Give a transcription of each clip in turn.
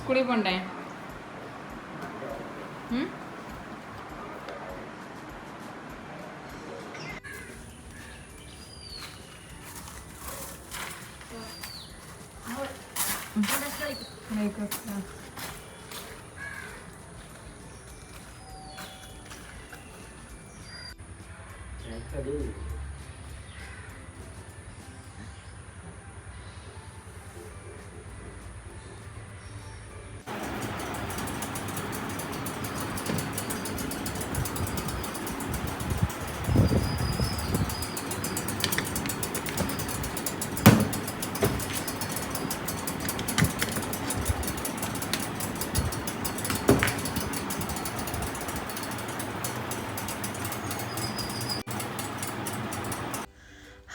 സ്കൂളിൽ പോണ്ടേ ഉം? ആയിക്കോട്ടെ.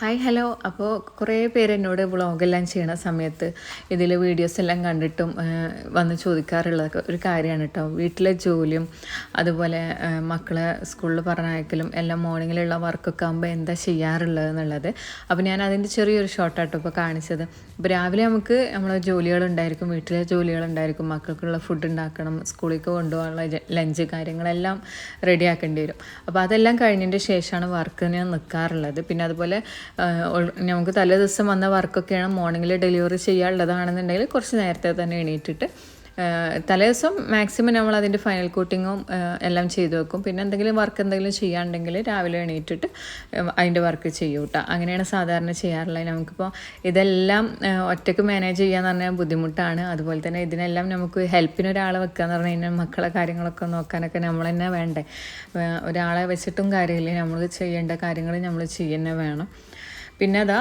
ഹായ് ഹലോ അപ്പോൾ കുറേ പേര് എന്നോട് വ്ളോഗെല്ലാം ചെയ്യണ സമയത്ത് ഇതിൽ വീഡിയോസ് എല്ലാം കണ്ടിട്ടും വന്ന് ചോദിക്കാറുള്ള ഒരു കാര്യമാണ് കേട്ടോ വീട്ടിലെ ജോലിയും അതുപോലെ മക്കളെ സ്കൂളിൽ പറഞ്ഞയക്കലും എല്ലാം മോർണിംഗിലുള്ള വർക്കൊക്കെ ആകുമ്പോൾ എന്താ ചെയ്യാറുള്ളത് എന്നുള്ളത്. അപ്പോൾ ഞാൻ അതിന്റെ ചെറിയൊരു ഷോർട്ടാട്ടോ ഇപ്പോൾ കാണിച്ചത്. ഇപ്പോൾ രാവിലെ നമുക്ക് നമ്മളെ ജോലികളുണ്ടായിരിക്കും വീട്ടിലെ ജോലികളുണ്ടായിരിക്കും മക്കൾക്കുള്ള ഫുഡ് ഉണ്ടാക്കണം സ്കൂളിലേക്ക് കൊണ്ടുപോകാനുള്ള ലഞ്ച് കാര്യങ്ങളെല്ലാം റെഡിയാക്കേണ്ടി വരും. അപ്പോൾ അതെല്ലാം കഴിഞ്ഞതിന്റെ ശേഷമാണ് വർക്കിന് നിൽക്കാറുള്ളത് പിന്നെ അതുപോലെ നമുക്ക് തലേ ദിവസം വന്ന വർക്കൊക്കെയാണ് മോർണിംഗിൽ ഡെലിവറി ചെയ്യാനുള്ളതാണെന്നുണ്ടെങ്കിൽ കുറച്ച് നേരത്തെ തന്നെ എണീറ്റിട്ട് ആ, തലേ ദിവസം മാക്സിമം നമ്മൾ അതിന്റെ ഫൈനൽ കോട്ടിങ്ങും എല്ലാം ചെയ്തു വെക്കും. പിന്നെ എന്തെങ്കിലും വർക്ക് എന്തെങ്കിലും ചെയ്യാണ്ടെങ്കിൽ രാവിലെ എണീറ്റിട്ട് അതിന്റെ വർക്ക് ചെയ്യും കേട്ടോ അങ്ങനെയാണ് സാധാരണ ചെയ്യാറുള്ളത്. നമുക്കിപ്പോൾ ഇതെല്ലാം ഒറ്റയ്ക്ക് മാനേജ് ചെയ്യാന്ന് പറഞ്ഞാൽ ബുദ്ധിമുട്ടാണ്. അതുപോലെ തന്നെ ഇതിനെല്ലാം നമുക്ക് ഹെൽപ്പിന് ഒരാളെ വെക്കുക എന്ന് പറഞ്ഞു കഴിഞ്ഞാൽ മക്കളെ കാര്യങ്ങളൊക്കെ നോക്കാനൊക്കെ നമ്മൾ തന്നെ വേണ്ടേ? ഒരാളെ വെച്ചിട്ടും കാര്യമില്ല. നമ്മൾ ചെയ്യേണ്ട കാര്യങ്ങൾ നമ്മൾ ചെയ്യുന്നെ വേണം. പിന്നെ അതാ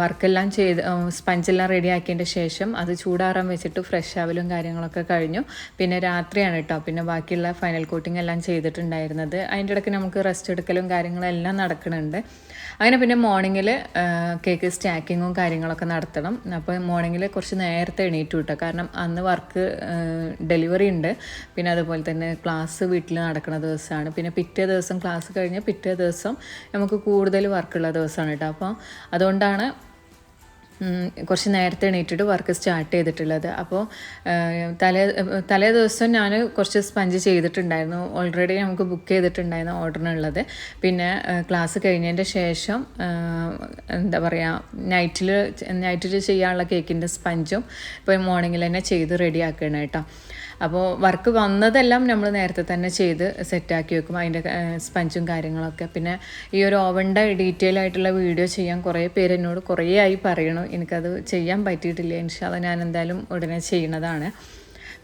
വർക്കെല്ലാം ചെയ്ത് സ്പഞ്ചെല്ലാം റെഡി ആക്കിയതിന്റെ ശേഷം അത് ചൂടാറാൻ വെച്ചിട്ട് ഫ്രഷ് ആവലും കാര്യങ്ങളൊക്കെ കഴിഞ്ഞു. പിന്നെ രാത്രിയാണ് കേട്ടോ പിന്നെ ബാക്കിയുള്ള ഫൈനൽ കോട്ടിംഗ് എല്ലാം ചെയ്തിട്ടുണ്ടായിരുന്നത്. അതിന്റെ ഇടയ്ക്ക് നമുക്ക് റെസ്റ്റ് എടുക്കലും കാര്യങ്ങളും എല്ലാം നടക്കുന്നുണ്ട്. അങ്ങനെ പിന്നെ മോർണിംഗിൽ കേക്ക് സ്റ്റാക്കിങ്ങും കാര്യങ്ങളൊക്കെ നടത്തണം. അപ്പോൾ മോർണിംഗിൽ കുറച്ച് നേരത്തെ എണീറ്റു കേട്ടോ കാരണം അന്ന് വർക്ക് ഡെലിവറി ഉണ്ട്. പിന്നെ അതുപോലെ തന്നെ ക്ലാസ് വീട്ടിൽ നടക്കുന്ന ദിവസമാണ് പിന്നെ പിറ്റേ ദിവസം ക്ലാസ് കഴിഞ്ഞ് പിറ്റേ ദിവസം നമുക്ക് കൂടുതൽ വർക്കുള്ള ദിവസമാണ് കേട്ടോ. അപ്പോൾ അതുകൊണ്ടാണ് കുറച്ച് നേരത്തെ എണീറ്റിട്ട് വർക്ക് സ്റ്റാർട്ട് ചെയ്തിട്ടുള്ളത്. അപ്പോൾ തലേ തലേ ദിവസം ഞാൻ കുറച്ച് സ്പഞ്ച് ചെയ്തിട്ടുണ്ടായിരുന്നു. ഓൾറെഡി നമുക്ക് ബുക്ക് ചെയ്തിട്ടുണ്ടായിരുന്നു ഓർഡറിനുള്ളത് പിന്നെ ക്ലാസ് കഴിഞ്ഞതിന്റെ ശേഷം എന്താ പറയുക നൈറ്റിൽ നൈറ്റിൽ ചെയ്യാനുള്ള കേക്കിന്റെ സ്പഞ്ചും ഇപ്പോൾ മോർണിംഗിൽ തന്നെ ചെയ്ത് റെഡി കേട്ടോ. അപ്പോൾ വർക്ക് വന്നതെല്ലാം നമ്മൾ നേരത്തെ തന്നെ ചെയ്ത് സെറ്റാക്കി വെക്കും. അതിന്റെ സ്പഞ്ചും കാര്യങ്ങളൊക്കെ. പിന്നെ ഈ ഒരു ഓവന്റെ ഡീറ്റെയിൽ ആയിട്ടുള്ള വീഡിയോ ചെയ്യാൻ കുറേ പേര് എന്നോട് കുറേ ആയി പറയണു. എനിക്കത് ചെയ്യാൻ പറ്റിയിട്ടില്ല. ഇൻഷാല്ല ഞാൻ എന്തായാലും ഉടനെ ചെയ്യുന്നതാണ്.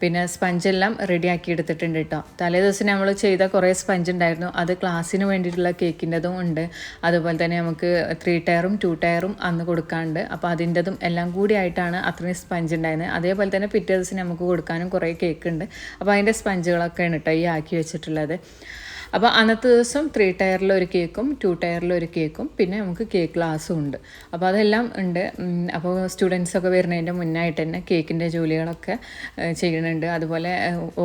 പിന്നെ സ്പഞ്ചെല്ലാം റെഡിയാക്കി എടുത്തിട്ടുണ്ട് കേട്ടോ തലേ ദിവസം നമ്മൾ ചെയ്ത കുറേ സ്പഞ്ച് ഉണ്ടായിരുന്നു അത് ക്ലാസ്സിന് വേണ്ടിയിട്ടുള്ള കേക്കിന്റെതും ഉണ്ട്. അതുപോലെ തന്നെ നമുക്ക് ത്രീ ടയറും ടു ടയറും അന്ന് കൊടുക്കാണ്ട് അപ്പോൾ അതിന്റെതും എല്ലാം കൂടി ആയിട്ടാണ് അത്രയും സ്പഞ്ച് ഉണ്ടായിരുന്നത് അതേപോലെ തന്നെ പിറ്റേ ദിവസം നമുക്ക് കൊടുക്കാനും കുറേ കേക്ക് ഉണ്ട് അപ്പോൾ അതിന്റെ സ്പഞ്ചുകളൊക്കെയാണ് കേട്ടോ ഈ ആക്കി വെച്ചിട്ടുള്ളത്. അപ്പോൾ അന്നത്തെ ദിവസം ത്രീ ടയറിൽ ഒരു കേക്കും ടു ടയറിൽ ഒരു കേക്കും പിന്നെ നമുക്ക് കേക്ക് ക്ലാസ്സും ഉണ്ട്. അപ്പോൾ അതെല്ലാം ഉണ്ട്. അപ്പോൾ സ്റ്റുഡൻസൊക്കെ വരുന്നതിന്റെ മുന്നായിട്ട് തന്നെ കേക്കിന്റെ ജോലികളൊക്കെ ചെയ്യുന്നുണ്ട്. അതുപോലെ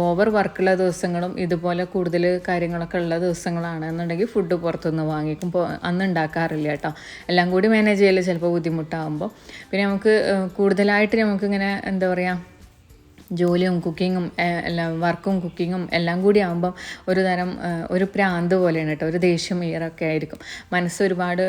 ഓവർ വർക്കുള്ള ദിവസങ്ങളും ഇതുപോലെ കൂടുതൽ കാര്യങ്ങളൊക്കെ ഉള്ള ദിവസങ്ങളാണ് എന്നുണ്ടെങ്കിൽ ഫുഡ് പുറത്തുനിന്ന് വാങ്ങിക്കും. അന്ന് ഉണ്ടാക്കാറില്ല കേട്ടോ. എല്ലാം കൂടി മാനേജ് ചെയ്യൽ ചിലപ്പോൾ ബുദ്ധിമുട്ടാകുമ്പോൾ പിന്നെ നമുക്ക് കൂടുതലായിട്ട് നമുക്കിങ്ങനെ എന്താ പറയുക ജോലിയും കുക്കിങ്ങും എല്ലാം വർക്കും കുക്കിങ്ങും എല്ലാം കൂടി ആകുമ്പം ഒരു തരം ഒരു പ്രാന്ത് പോലെയാണ് കേട്ടോ. ഒരു ദേഷ്യം ഈറൊക്കെ ആയിരിക്കും. മനസ്സ് ഒരുപാട്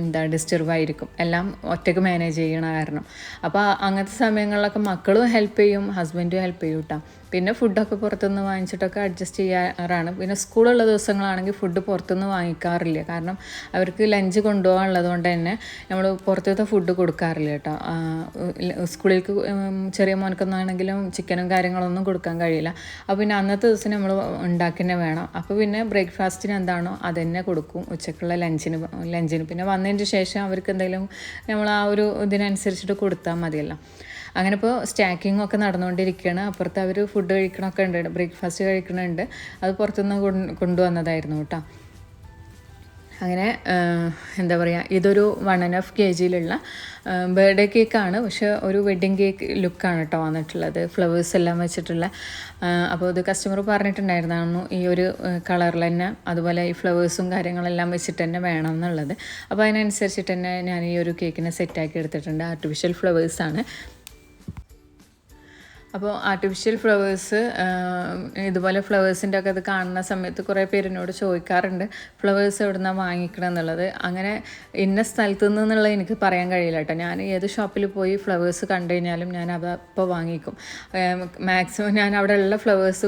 എന്താ ഡിസ്റ്റർബ് ആയിരിക്കും. എല്ലാം ഒറ്റയ്ക്ക് മാനേജ് ചെയ്യണ കാരണം. അപ്പോൾ അങ്ങനത്തെ സമയങ്ങളിലൊക്കെ മക്കളും ഹെൽപ്പ് ചെയ്യും ഹസ്ബൻഡും ഹെൽപ്പ് ചെയ്യും കേട്ടോ പിന്നെ ഫുഡൊക്കെ പുറത്തുനിന്ന് വാങ്ങിച്ചിട്ടൊക്കെ അഡ്ജസ്റ്റ് ചെയ്യാറാണ്. പിന്നെ സ്കൂളുള്ള ദിവസങ്ങളാണെങ്കിൽ ഫുഡ് പുറത്തുനിന്ന് വാങ്ങിക്കാറില്ല. കാരണം അവർക്ക് ലഞ്ച് കൊണ്ടുപോകാനുള്ളത് കൊണ്ട് തന്നെ നമ്മൾ പുറത്തത്തെ ഫുഡ് കൊടുക്കാറില്ല കേട്ടോ. സ്കൂളിലേക്ക് ചെറിയ മോനക്കൊന്നാണെങ്കിലും ചിക്കനും കാര്യങ്ങളൊന്നും കൊടുക്കാൻ കഴിയില്ല. അപ്പോൾ പിന്നെ അന്നത്തെ ദിവസം നമ്മൾ ഉണ്ടാക്കി വേണം. അപ്പോൾ പിന്നെ ബ്രേക്ക്ഫാസ്റ്റിന് എന്താണോ അത് തന്നെ കൊടുക്കും. ഉച്ചക്കുള്ള ലഞ്ചിന് ലഞ്ചിന് പിന്നെ വന്നതിന് ശേഷം അവർക്ക് എന്തെങ്കിലും നമ്മൾ ആ ഒരു ഇതിനനുസരിച്ചിട്ട് കൊടുത്താൽ മതിയല്ലോ. അങ്ങനെ ഇപ്പോൾ സ്റ്റാക്കിംഗ് ഒക്കെ നടന്നുകൊണ്ടിരിക്കുകയാണ്. അപ്പുറത്ത് അവർ ഫുഡ് കഴിക്കണമൊക്കെ ഉണ്ട്. ബ്രേക്ക്ഫാസ്റ്റ് കഴിക്കണുണ്ട്. അത് പുറത്തുനിന്ന് കൊണ്ട് കൊണ്ടുവന്നതായിരുന്നു കേട്ടോ. അങ്ങനെ എന്താ പറയുക ഇതൊരു വൺ ആൻഡ് ഹാഫ് കെ ജിയിലുള്ള ബർത്ത്ഡേ കേക്കാണ് പക്ഷെ ഒരു വെഡ്ഡിങ് കേക്ക് ലുക്കാണ് കേട്ടോ വന്നിട്ടുള്ളത്. ഫ്ലവേഴ്സ് എല്ലാം വെച്ചിട്ടുള്ള അപ്പോൾ ഇത് കസ്റ്റമർ പറഞ്ഞിട്ടുണ്ടായിരുന്നു ഈ ഒരു കളറിൽ തന്നെ അതുപോലെ ഈ ഫ്ലവേഴ്സും കാര്യങ്ങളെല്ലാം വെച്ചിട്ട് തന്നെ വേണം എന്നുള്ളത്. അപ്പോൾ അതിനനുസരിച്ചിട്ട് തന്നെ ഞാൻ ഈ ഒരു കേക്കിനെ സെറ്റാക്കി എടുത്തിട്ടുണ്ട്. ആർട്ടിഫിഷ്യൽ ഫ്ലവേഴ്സാണ് അപ്പോൾ ആർട്ടിഫിഷ്യൽ ഫ്ലവേഴ്സ് ഇതുപോലെ ഫ്ലവേഴ്സിന്റെ ഒക്കെ അത് കാണുന്ന സമയത്ത് കുറേ പേര് എന്നോട് ചോദിക്കാറുണ്ട് ഫ്ലവേഴ്സ് എവിടെ നിന്നാണ് വാങ്ങിക്കണം എന്നുള്ളത്? അങ്ങനെ ഇന്ന സ്ഥലത്ത് നിന്നുള്ള എനിക്ക് പറയാൻ കഴിയില്ല കേട്ടോ. ഞാൻ ഏത് ഷോപ്പിൽ പോയി ഫ്ലവേഴ്സ് കണ്ടു കഴിഞ്ഞാലും ഞാൻ അത് അപ്പോൾ വാങ്ങിക്കും. മാക്സിമം ഞാൻ അവിടെ ഉള്ള ഫ്ലവേഴ്സ്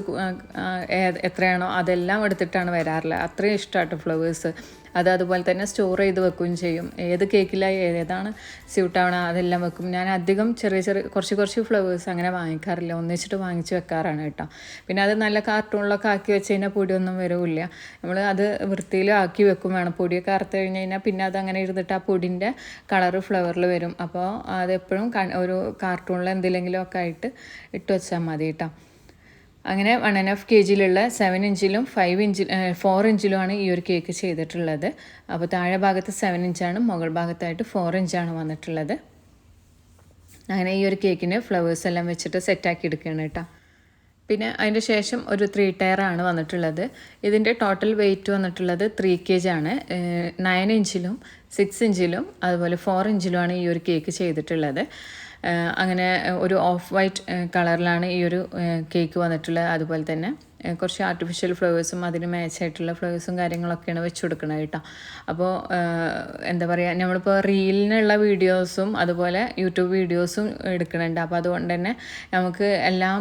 എത്രയാണോ അതെല്ലാം എടുത്തിട്ടാണ് വരാറുള്ളത് അത്രയും ഇഷ്ടമാട്ടോ ഫ്ലവേഴ്സ് അത് അതുപോലെ തന്നെ സ്റ്റോർ ചെയ്ത് വെക്കുകയും ചെയ്യും. ഏത് കേക്കിലായി ഏതാണ് സ്യൂട്ടാവണം അതെല്ലാം വെക്കും. ഞാൻ അധികം ചെറിയ ചെറിയ കുറച്ച് കുറച്ച് ഫ്ലവേഴ്സ് അങ്ങനെ വാങ്ങിക്കാറില്ല. ഒന്നിച്ചിട്ട് വാങ്ങിച്ച് വെക്കാറാണ് കേട്ടോ. പിന്നെ അത് നല്ല കാർട്ടൂണിലൊക്കെ ആക്കി വെച്ച് കഴിഞ്ഞാൽ പൊടിയൊന്നും വരവില്ല നമ്മൾ അത് വൃത്തിയിൽ ആക്കി വെക്കും വേണം. പൊടിയൊക്കെ അറുത്ത് കഴിഞ്ഞ് കഴിഞ്ഞാൽ പിന്നെ അത് അങ്ങനെ ഇരുന്നിട്ട് ആ പൊടിന്റെ കളറ് ഫ്ലവറിൽ വരും. അപ്പോൾ അതെപ്പോഴും ഒരു കാർട്ടൂണിൽ എന്തെങ്കിലും ഒക്കെ ആയിട്ട് ഇട്ട് വെച്ചാൽ മതി കേട്ടോ. അങ്ങനെ വൺ ആൻഡ് ഹാഫ് കെ ജിയിലുള്ള സെവൻ ഇഞ്ചിലും ഫൈവ് ഇഞ്ചിൽ ഫോർ ഇഞ്ചിലുമാണ് ഈ ഒരു കേക്ക് ചെയ്തിട്ടുള്ളത്. അപ്പോൾ താഴെ ഭാഗത്ത് സെവൻ ഇഞ്ചാണ് മുകൾ ഭാഗത്തായിട്ട് ഫോർ ഇഞ്ചാണ് വന്നിട്ടുള്ളത്. അങ്ങനെ ഈ ഒരു കേക്കിന് ഫ്ലവേഴ്സ് എല്ലാം വെച്ചിട്ട് സെറ്റാക്കി എടുക്കുകയാണ് കേട്ടോ. പിന്നെ അതിന്റെ ശേഷം ഒരു ത്രീ ടയറാണ് വന്നിട്ടുള്ളത്. ഇതിന്റെ ടോട്ടൽ വെയിറ്റ് വന്നിട്ടുള്ളത് ത്രീ കെ ജി ആണ് നയൻ ഇഞ്ചിലും സിക്സ് ഇഞ്ചിലും അതുപോലെ ഫോർ ഇഞ്ചിലുമാണ് ഈ ഒരു കേക്ക് ചെയ്തിട്ടുള്ളത്. അങ്ങനെ ഒരു ഓഫ് വൈറ്റ് കളറിലാണ് ഈ ഒരു കേക്ക് വന്നിട്ടുള്ളത്. അതുപോലെ തന്നെ കുറച്ച് ആർട്ടിഫിഷ്യൽ ഫ്ലവേഴ്സും അതിന് മാച്ചായിട്ടുള്ള ഫ്ലവേഴ്സും കാര്യങ്ങളൊക്കെയാണ് വെച്ച് കൊടുക്കുന്നത് കേട്ടോ. അപ്പോൾ എന്താ പറയുക നമ്മളിപ്പോൾ റീലിനുള്ള വീഡിയോസും അതുപോലെ യൂട്യൂബ് വീഡിയോസും എടുക്കുന്നുണ്ട് അപ്പോൾ അതുകൊണ്ട് തന്നെ നമുക്ക് എല്ലാം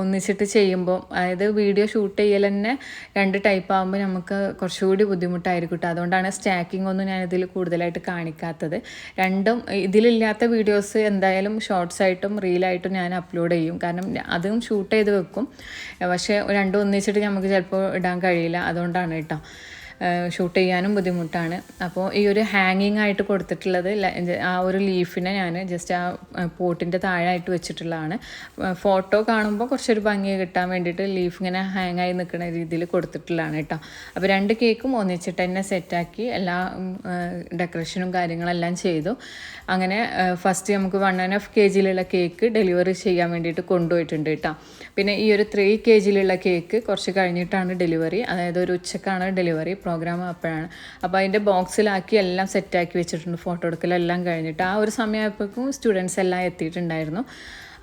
ഒന്നിച്ചിട്ട് ചെയ്യുമ്പോൾ അതായത് വീഡിയോ ഷൂട്ട് ചെയ്യൽ തന്നെ രണ്ട് ടൈപ്പ് ആകുമ്പോൾ നമുക്ക് കുറച്ചുകൂടി ബുദ്ധിമുട്ടായിരിക്കും കേട്ടോ. അതുകൊണ്ടാണ് സ്റ്റാക്കിംഗ് ഒന്നും ഞാനിതിൽ കൂടുതലായിട്ട് കാണിക്കാത്തത്. രണ്ടും ഇതിലില്ലാത്ത വീഡിയോസ് എന്തായാലും ഷോർട്സ് ആയിട്ടും റീലായിട്ടും ഞാൻ അപ്ലോഡ് ചെയ്യും. കാരണം അതും ഷൂട്ട് ചെയ്ത് വെക്കും. പക്ഷേ രണ്ടും ഒന്നിച്ചിട്ട് നമുക്ക് ചിലപ്പോൾ ഇടാൻ കഴിയില്ല. അതുകൊണ്ടാണ് കേട്ടോ. ഷൂട്ട് ചെയ്യാനും ബുദ്ധിമുട്ടാണ്. അപ്പോൾ ഈ ഒരു ഹാങ്ങിങ് ആയിട്ട് കൊടുത്തിട്ടുള്ളത് ആ ഒരു ലീഫിനെ ഞാൻ ജസ്റ്റ് ആ പോട്ടിന്റെ താഴായിട്ട് വെച്ചിട്ടുള്ളതാണ്. ഫോട്ടോ കാണുമ്പോൾ കുറച്ചൊരു ഭംഗി കിട്ടാൻ വേണ്ടിയിട്ട് ലീഫ് ഇങ്ങനെ ഹാങ് ആയി നിൽക്കുന്ന രീതിയിൽ കൊടുത്തിട്ടുള്ളതാണ് കേട്ടോ. അപ്പോൾ രണ്ട് കേക്കും ഒന്നിച്ചിട്ട് തന്നെ സെറ്റാക്കി എല്ലാ ഡെക്കറേഷനും കാര്യങ്ങളെല്ലാം ചെയ്തു. അങ്ങനെ ഫസ്റ്റ് നമുക്ക് വൺ ആൻഡ് ഹാഫ് കെ ജിയിലുള്ള കേക്ക് ഡെലിവറി ചെയ്യാൻ വേണ്ടിയിട്ട് കൊണ്ടുപോയിട്ടുണ്ട് കേട്ടോ. പിന്നെ ഈ ഒരു ത്രീ കെ ജിയിലുള്ള കേക്ക് കുറച്ച് കഴിഞ്ഞിട്ടാണ് ഡെലിവറി അതായത് ഒരു ഉച്ചക്കാണ് ഡെലിവറി പ്രോഗ്രാം അപ്പോഴാണ്. അപ്പോൾ അതിന്റെ ബോക്സിലാക്കി എല്ലാം സെറ്റാക്കി വെച്ചിട്ടുണ്ട്. ഫോട്ടോ എടുക്കലെല്ലാം കഴിഞ്ഞിട്ട്. ആ ഒരു സമയമായപ്പോഴേക്കും സ്റ്റുഡൻസ് എല്ലാം എത്തിയിട്ടുണ്ടായിരുന്നു.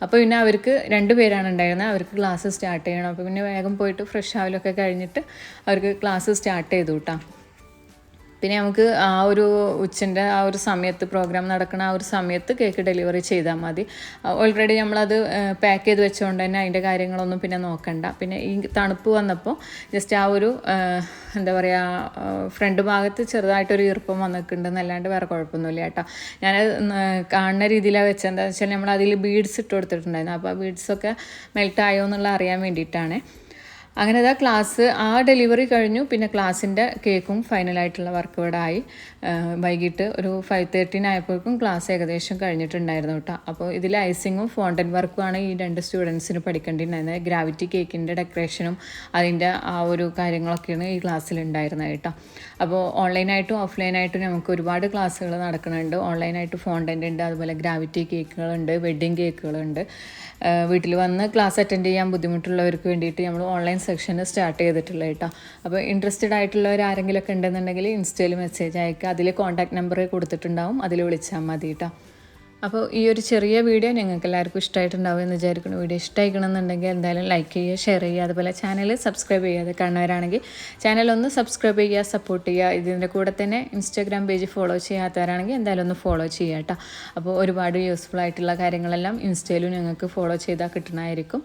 അപ്പോൾ പിന്നെ അവർക്ക് രണ്ട് പേരാണ് ഉണ്ടായിരുന്നത്. അവർക്ക് ക്ലാസ് സ്റ്റാർട്ട് ചെയ്യണം. അപ്പോൾ പിന്നെ വേഗം പോയിട്ട് ഫ്രഷ് ആവലൊക്കെ കഴിഞ്ഞിട്ട് അവർക്ക് ക്ലാസ് സ്റ്റാർട്ട് ചെയ്തു കേട്ടോ പിന്നെ നമുക്ക് ആ ഒരു ഉച്ചന്റെ ആ ഒരു സമയത്ത് പ്രോഗ്രാം നടക്കുന്ന ആ ഒരു സമയത്ത് കേക്ക് ഡെലിവറി ചെയ്താൽ മതി. ഓൾറെഡി നമ്മളത് പാക്ക് ചെയ്ത് വെച്ചുകൊണ്ട് തന്നെ അതിന്റെ കാര്യങ്ങളൊന്നും പിന്നെ നോക്കണ്ട. പിന്നെ ഈ തണുപ്പ് വന്നപ്പോൾ ജസ്റ്റ് ആ ഒരു എന്താ പറയുക ഫ്രണ്ട് ഭാഗത്ത് ചെറുതായിട്ടൊരു ഈർപ്പം വന്നിട്ടുണ്ടെന്നല്ലാണ്ട് വേറെ കുഴപ്പമൊന്നുമില്ല കേട്ടോ. ഞാൻ കാണുന്ന രീതിയിലാണ് വെച്ചത് എന്താ വെച്ചാൽ നമ്മൾ അതിൽ ബീഡ്സ് ഇട്ട് കൊടുത്തിട്ടുണ്ടായിരുന്നു. അപ്പോൾ ആ ബീഡ്സൊക്കെ മെൽട്ടായോ എന്നുള്ള അറിയാൻ വേണ്ടിയിട്ടാണ്. അങ്ങനെ അതാ ക്ലാസ് ആ ഡെലിവറി കഴിഞ്ഞു. പിന്നെ ക്ലാസ്സിന്റെ കേക്കും ഫൈനലായിട്ടുള്ള വർക്ക് ഇവിടെ ആയി. വൈകിട്ട് ഒരു ഫൈവ് തേർട്ടീൻ ആയപ്പോഴേക്കും ക്ലാസ് ഏകദേശം കഴിഞ്ഞിട്ടുണ്ടായിരുന്നു കേട്ടോ. അപ്പോൾ ഇതിൽ ഐസിങ്ങും ഫോണ്ടൻ വർക്കും ആണ് ഈ രണ്ട് സ്റ്റുഡൻസിന് പഠിക്കേണ്ടിയിരുന്നത് ഗ്രാവിറ്റി കേക്കിന്റെ ഡെക്കറേഷനും അതിന്റെ ആ ഒരു കാര്യങ്ങളൊക്കെയാണ് ഈ ക്ലാസ്സിൽ ഉണ്ടായിരുന്നത് കേട്ടോ. അപ്പോൾ ഓൺലൈനായിട്ടും ഓഫ്ലൈനായിട്ടും നമുക്ക് ഒരുപാട് ക്ലാസ്സുകൾ നടക്കുന്നുണ്ട്. ഓൺലൈനായിട്ട് ഫോണ്ടന്റ് ഉണ്ട് അതുപോലെ ഗ്രാവിറ്റി കേക്കുകളുണ്ട് വെഡ്ഡിങ് കേക്കുകളുണ്ട് വീട്ടിൽ വന്ന് ക്ലാസ് അറ്റൻഡ് ചെയ്യാൻ ബുദ്ധിമുട്ടുള്ളവർക്ക് വേണ്ടിയിട്ട് നമ്മൾ ഓൺലൈൻ സെക്ഷൻ സ്റ്റാർട്ട് ചെയ്തിട്ടുള്ളത് കേട്ടോ. അപ്പോൾ ഇൻട്രസ്റ്റഡ് ആയിട്ടുള്ളവർ ആരെങ്കിലും ഒക്കെ ഉണ്ടെന്നുണ്ടെങ്കിൽ ഇൻസ്റ്റയിൽ മെസ്സേജ് അയക്കുക അതിൽ കോൺടാക്ട് നമ്പർ കൊടുത്തിട്ടുണ്ടാവും. അതിൽ വിളിച്ചാൽ മതി കേട്ടോ. അപ്പോൾ ഈ ഒരു ചെറിയ വീഡിയോ നിങ്ങൾക്ക് എല്ലാവർക്കും ഇഷ്ടമായിട്ടുണ്ടാവും എന്ന് വിചാരിക്കുന്നു. വീഡിയോ ഇഷ്ടമായിക്കണമെന്നുണ്ടെങ്കിൽ എന്തായാലും ലൈക്ക് ചെയ്യുക ഷെയർ ചെയ്യുക. അതുപോലെ ചാനൽ സബ്സ്ക്രൈബ് ചെയ്യാതെ കാണുന്നവരാണെങ്കിൽ ചാനൽ ഒന്ന് സബ്സ്ക്രൈബ് ചെയ്യുക സപ്പോർട്ട് ചെയ്യുക. ഇതിന്റെ കൂടെ തന്നെ ഇൻസ്റ്റാഗ്രാം പേജ് ഫോളോ ചെയ്യാത്തവരാണെങ്കിൽ എന്തായാലും ഒന്ന് ഫോളോ ചെയ്യുക കേട്ടോ. അപ്പോൾ ഒരുപാട് യൂസ്ഫുൾ ആയിട്ടുള്ള കാര്യങ്ങളെല്ലാം ഇൻസ്റ്റയിലും ഞങ്ങൾക്ക് ഫോളോ ചെയ്താൽ കിട്ടണമായിരിക്കും